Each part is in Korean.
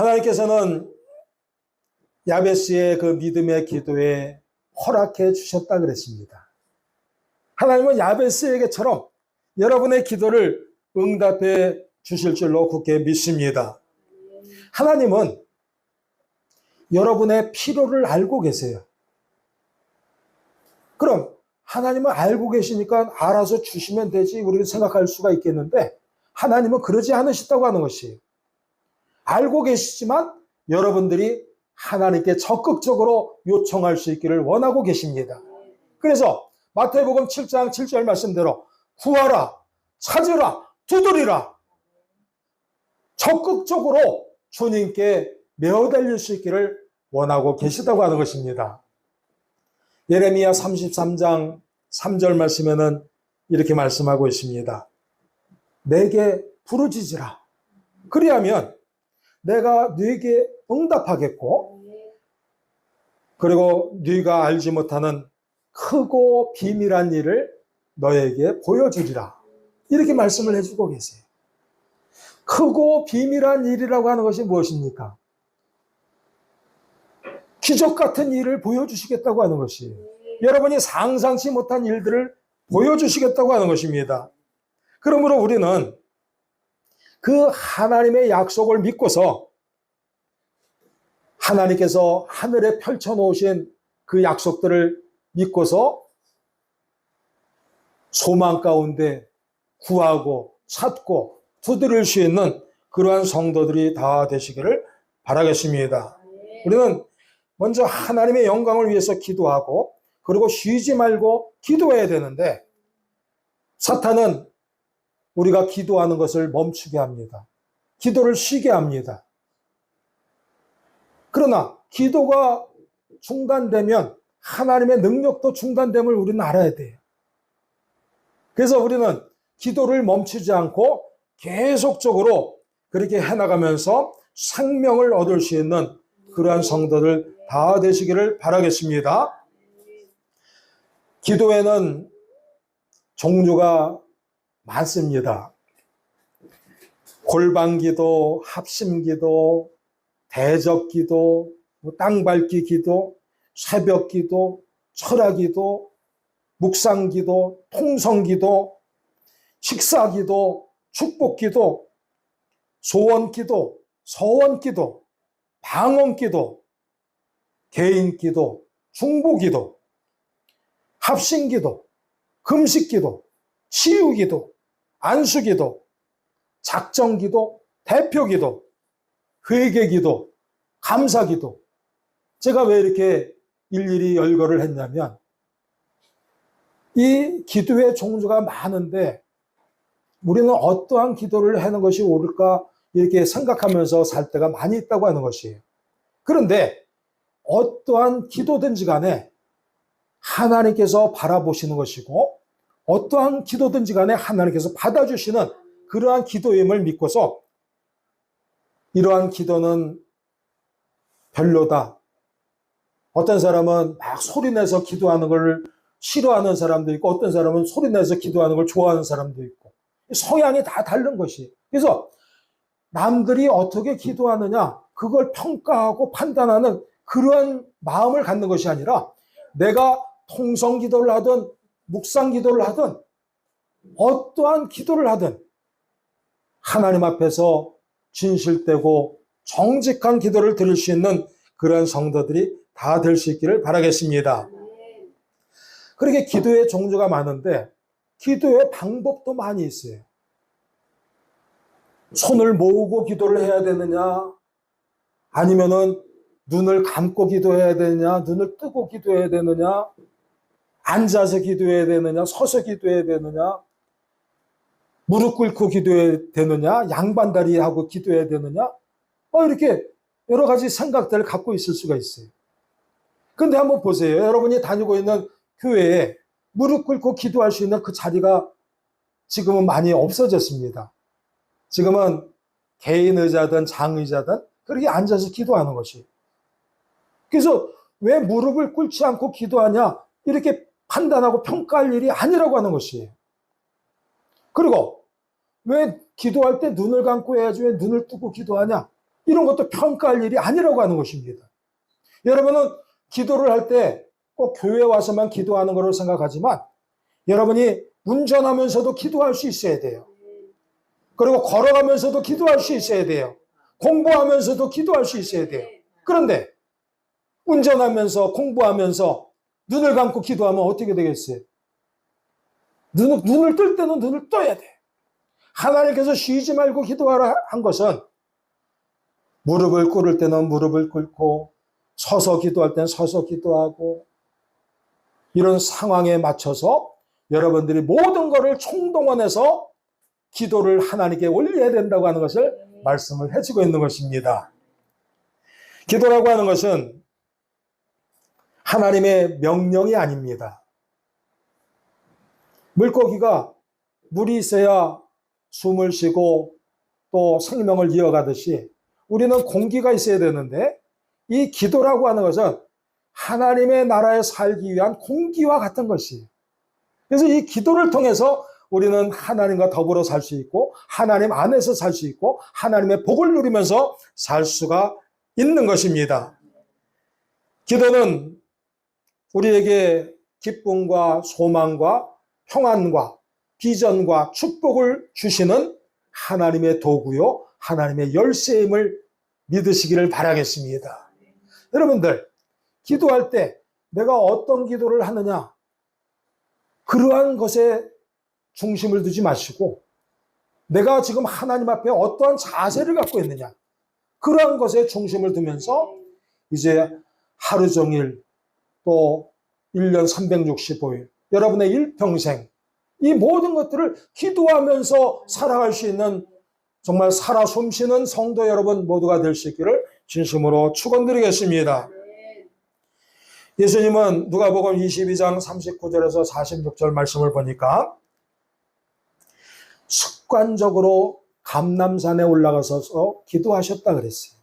하나님께서는 야베스의 그 믿음의 기도에 허락해 주셨다 그랬습니다. 하나님은 야베스에게처럼 여러분의 기도를 응답해 주실 줄로 굳게 믿습니다. 하나님은 여러분의 필요를 알고 계세요. 그럼 하나님은 알고 계시니까 알아서 주시면 되지 우리는 생각할 수가 있겠는데 하나님은 그러지 않으셨다고 하는 것이에요. 알고 계시지만 여러분들이 하나님께 적극적으로 요청할 수 있기를 원하고 계십니다. 그래서 마태복음 7장 7절 말씀대로 구하라, 찾으라, 두드리라. 적극적으로 주님께 메어달릴 수 있기를 원하고 계시다고 하는 것입니다. 예레미야 33장 3절 말씀에는 이렇게 말씀하고 있습니다. 내게 부르짖으라. 그리하면 내가 네게 응답하겠고 그리고 네가 알지 못하는 크고 비밀한 일을 너에게 보여주리라. 이렇게 말씀을 해주고 계세요. 크고 비밀한 일이라고 하는 것이 무엇입니까? 기적 같은 일을 보여주시겠다고 하는 것이에요. 여러분이 상상치 못한 일들을 보여주시겠다고 하는 것입니다. 그러므로 우리는 그 하나님의 약속을 믿고서 하나님께서 하늘에 펼쳐 놓으신 그 약속들을 믿고서 소망 가운데 구하고 찾고 두드릴 수 있는 그러한 성도들이 다 되시기를 바라겠습니다. 우리는 먼저 하나님의 영광을 위해서 기도하고 그리고 쉬지 말고 기도해야 되는데 사탄은 우리가 기도하는 것을 멈추게 합니다. 기도를 쉬게 합니다. 그러나 기도가 중단되면 하나님의 능력도 중단됨을 우리는 알아야 돼요. 그래서 우리는 기도를 멈추지 않고 계속적으로 그렇게 해나가면서 생명을 얻을 수 있는 그러한 성도들 다 되시기를 바라겠습니다. 기도에는 종류가 많습니다. 골방기도, 합심기도, 대적기도, 뭐 땅밟기 기도, 새벽기도, 철학기도, 묵상기도, 통성기도, 식사기도, 축복기도, 소원기도, 서원기도, 방언기도, 개인기도, 중보기도, 합심기도, 금식기도, 치유기도, 안수기도, 작정기도, 대표기도, 회개기도, 감사기도. 제가 왜 이렇게 일일이 열거를 했냐면 이 기도의 종류가 많은데 우리는 어떠한 기도를 하는 것이 옳을까 이렇게 생각하면서 살 때가 많이 있다고 하는 것이에요. 그런데 어떠한 기도든지 간에 하나님께서 바라보시는 것이고 어떠한 기도든지 간에 하나님께서 받아주시는 그러한 기도임을 믿고서 이러한 기도는 별로다. 어떤 사람은 막 소리내서 기도하는 걸 싫어하는 사람도 있고 어떤 사람은 소리내서 기도하는 걸 좋아하는 사람도 있고 성향이 다 다른 것이. 그래서 남들이 어떻게 기도하느냐 그걸 평가하고 판단하는 그러한 마음을 갖는 것이 아니라 내가 통성 기도를 하든 묵상 기도를 하든 어떠한 기도를 하든 하나님 앞에서 진실되고 정직한 기도를 드릴 수 있는 그런 성도들이 다 될 수 있기를 바라겠습니다. 그렇게 기도의 종류가 많은데 기도의 방법도 많이 있어요. 손을 모으고 기도를 해야 되느냐? 아니면은 눈을 감고 기도해야 되느냐? 눈을 뜨고 기도해야 되느냐? 앉아서 기도해야 되느냐? 서서 기도해야 되느냐? 무릎 꿇고 기도해야 되느냐? 양반다리 하고 기도해야 되느냐? 어, 이렇게 여러 가지 생각들을 갖고 있을 수가 있어요. 근데 한번 보세요. 여러분이 다니고 있는 교회에 무릎 꿇고 기도할 수 있는 그 자리가 지금은 많이 없어졌습니다. 지금은 개인 의자든 장 의자든 그렇게 앉아서 기도하는 것이. 그래서 왜 무릎을 꿇지 않고 기도하냐? 이렇게 판단하고 평가할 일이 아니라고 하는 것이에요. 그리고 왜 기도할 때 눈을 감고 해야지 왜 눈을 뜨고 기도하냐? 이런 것도 평가할 일이 아니라고 하는 것입니다. 여러분은 기도를 할 때 꼭 교회 와서만 기도하는 거로 생각하지만 여러분이 운전하면서도 기도할 수 있어야 돼요. 그리고 걸어가면서도 기도할 수 있어야 돼요. 공부하면서도 기도할 수 있어야 돼요. 그런데 운전하면서 공부하면서 눈을 감고 기도하면 어떻게 되겠어요? 눈, 눈을 뜰 때는 눈을 떠야 돼. 하나님께서 쉬지 말고 기도하라 한 것은 무릎을 꿇을 때는 무릎을 꿇고 서서 기도할 때는 서서 기도하고 이런 상황에 맞춰서 여러분들이 모든 것을 총동원해서 기도를 하나님께 올려야 된다고 하는 것을 말씀을 해주고 있는 것입니다. 기도라고 하는 것은 하나님의 명령이 아닙니다. 물고기가 물이 있어야 숨을 쉬고 또 생명을 이어가듯이 우리는 공기가 있어야 되는데 이 기도라고 하는 것은 하나님의 나라에 살기 위한 공기와 같은 것이에요. 그래서 이 기도를 통해서 우리는 하나님과 더불어 살 수 있고 하나님 안에서 살 수 있고 하나님의 복을 누리면서 살 수가 있는 것입니다. 기도는 우리에게 기쁨과 소망과 평안과 비전과 축복을 주시는 하나님의 도구요, 하나님의 열쇠임을 믿으시기를 바라겠습니다. 여러분들, 기도할 때 내가 어떤 기도를 하느냐, 그러한 것에 중심을 두지 마시고, 내가 지금 하나님 앞에 어떠한 자세를 갖고 있느냐, 그러한 것에 중심을 두면서 이제 하루 종일 또 1년 365일, 여러분의 일평생, 이 모든 것들을 기도하면서 살아갈 수 있는 정말 살아 숨쉬는 성도 여러분 모두가 될 수 있기를 진심으로 축원드리겠습니다. 예수님은 누가복음 22장 39절에서 46절 말씀을 보니까 습관적으로 감남산에 올라가서 기도하셨다 그랬어요.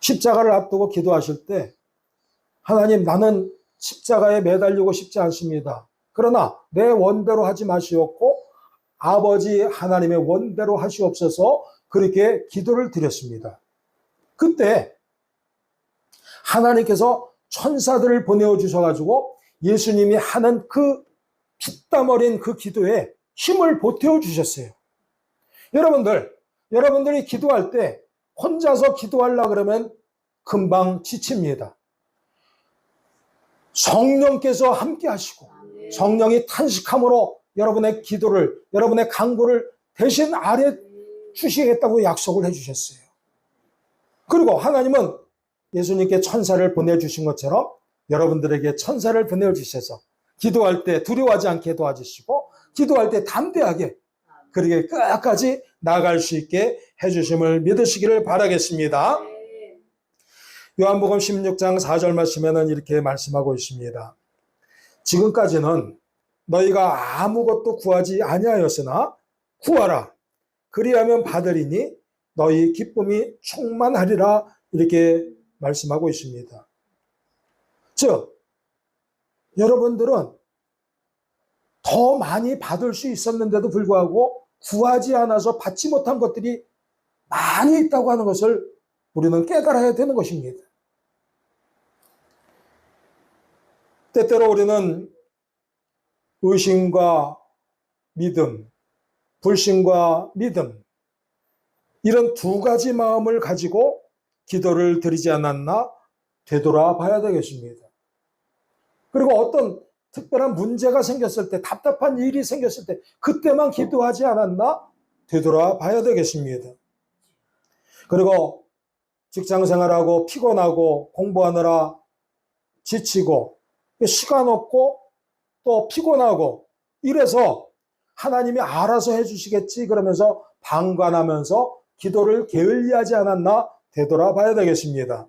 십자가를 앞두고 기도하실 때 하나님 나는 십자가에 매달리고 싶지 않습니다. 그러나 내 원대로 하지 마시옵고 아버지 하나님의 원대로 하시옵소서 그렇게 기도를 드렸습니다. 그때 하나님께서 천사들을 보내어 주셔가지고 예수님이 하는 그 피땀 어린 그 기도에 힘을 보태어 주셨어요. 여러분들, 여러분들이 기도할 때 혼자서 기도하려 그러면 금방 지칩니다. 성령께서 함께 하시고 성령이 탄식함으로 여러분의 기도를, 여러분의 강구를 대신 아래 주시겠다고 약속을 해주셨어요. 그리고 하나님은 예수님께 천사를 보내주신 것처럼 여러분들에게 천사를 보내주셔서 기도할 때 두려워하지 않게 도와주시고 기도할 때 담대하게 그렇게 끝까지 나아갈 수 있게 해주심을 믿으시기를 바라겠습니다. 요한복음 16장 4절 말씀에는 이렇게 말씀하고 있습니다. 지금까지는 너희가 아무것도 구하지 아니하였으나 구하라. 그리하면 받으리니 너희 기쁨이 충만하리라 이렇게 말씀하고 있습니다. 즉 여러분들은 더 많이 받을 수 있었는데도 불구하고 구하지 않아서 받지 못한 것들이 많이 있다고 하는 것을 우리는 깨달아야 되는 것입니다. 때때로 우리는 의심과 믿음, 불신과 믿음, 이런 두 가지 마음을 가지고 기도를 드리지 않았나 되돌아 봐야 되겠습니다. 그리고 어떤 특별한 문제가 생겼을 때, 답답한 일이 생겼을 때, 그때만 기도하지 않았나 되돌아 봐야 되겠습니다. 그리고 직장 생활하고 피곤하고 공부하느라 지치고 시간 없고 또 피곤하고 이래서 하나님이 알아서 해주시겠지 그러면서 방관하면서 기도를 게을리하지 않았나 되돌아봐야 되겠습니다.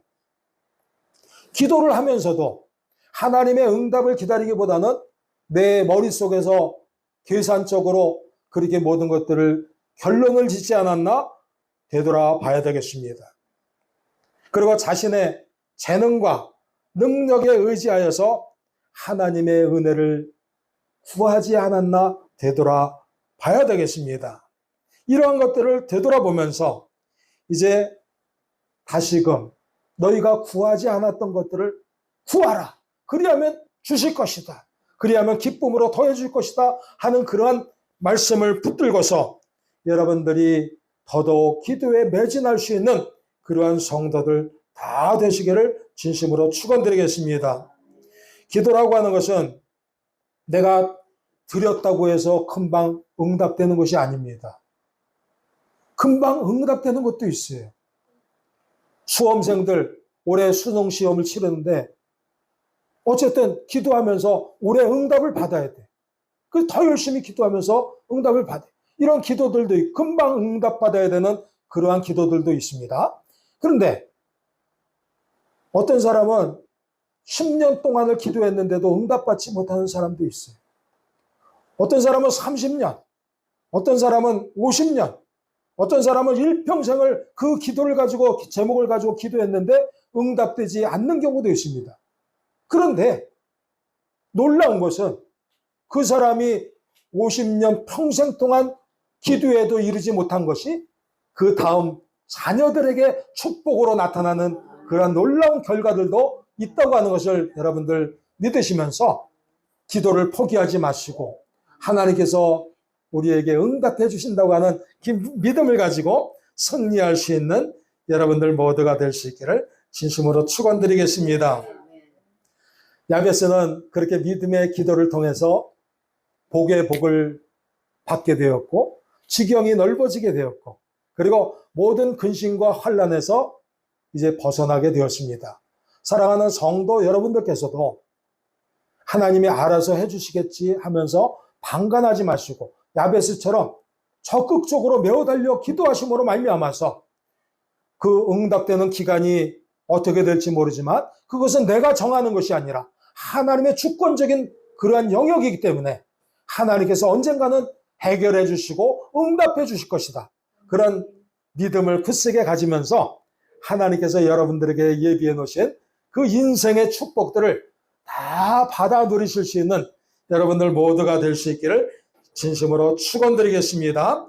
기도를 하면서도 하나님의 응답을 기다리기보다는 내 머릿속에서 계산적으로 그렇게 모든 것들을 결론을 짓지 않았나 되돌아봐야 되겠습니다. 그리고 자신의 재능과 능력에 의지하여서 하나님의 은혜를 구하지 않았나 되돌아 봐야 되겠습니다. 이러한 것들을 되돌아보면서 이제 다시금 너희가 구하지 않았던 것들을 구하라. 그리하면 주실 것이다. 그리하면 기쁨으로 더해줄 것이다. 하는 그러한 말씀을 붙들고서 여러분들이 더더욱 기도에 매진할 수 있는 그러한 성도들 다 되시기를 진심으로 축원드리겠습니다. 기도라고 하는 것은 내가 드렸다고 해서 금방 응답되는 것이 아닙니다. 금방 응답되는 것도 있어요. 수험생들 올해 수능 시험을 치르는데 어쨌든 기도하면서 올해 응답을 받아야 돼. 그더 열심히 기도하면서 응답을 받아. 이런 기도들도 있- 금방 응답 받아야 되는 그러한 기도들도 있습니다. 그런데 어떤 사람은 10년 동안을 기도했는데도 응답받지 못하는 사람도 있어요. 어떤 사람은 30년, 어떤 사람은 50년, 어떤 사람은 일평생을 그 기도를 가지고 제목을 가지고 기도했는데 응답되지 않는 경우도 있습니다. 그런데 놀라운 것은 그 사람이 50년 평생 동안 기도에도 이르지 못한 것이 그 다음 자녀들에게 축복으로 나타나는 그런 놀라운 결과들도 있다고 하는 것을 여러분들 믿으시면서 기도를 포기하지 마시고 하나님께서 우리에게 응답해 주신다고 하는 그 믿음을 가지고 승리할 수 있는 여러분들 모두가 될 수 있기를 진심으로 축원드리겠습니다. 야베스는 그렇게 믿음의 기도를 통해서 복의 복을 받게 되었고 지경이 넓어지게 되었고 그리고 모든 근심과 환란에서 이제 벗어나게 되었습니다. 사랑하는 성도 여러분들께서도 하나님이 알아서 해주시겠지 하면서 방관하지 마시고 야베스처럼 적극적으로 매어 달려 기도하심으로 말미암아서 그 응답되는 기간이 어떻게 될지 모르지만 그것은 내가 정하는 것이 아니라 하나님의 주권적인 그러한 영역이기 때문에 하나님께서 언젠가는 해결해 주시고 응답해 주실 것이다. 그런 믿음을 굳세게 가지면서 하나님께서 여러분들에게 예비해 놓으신 그 인생의 축복들을 다 받아 누리실 수 있는 여러분들 모두가 될 수 있기를 진심으로 축원드리겠습니다.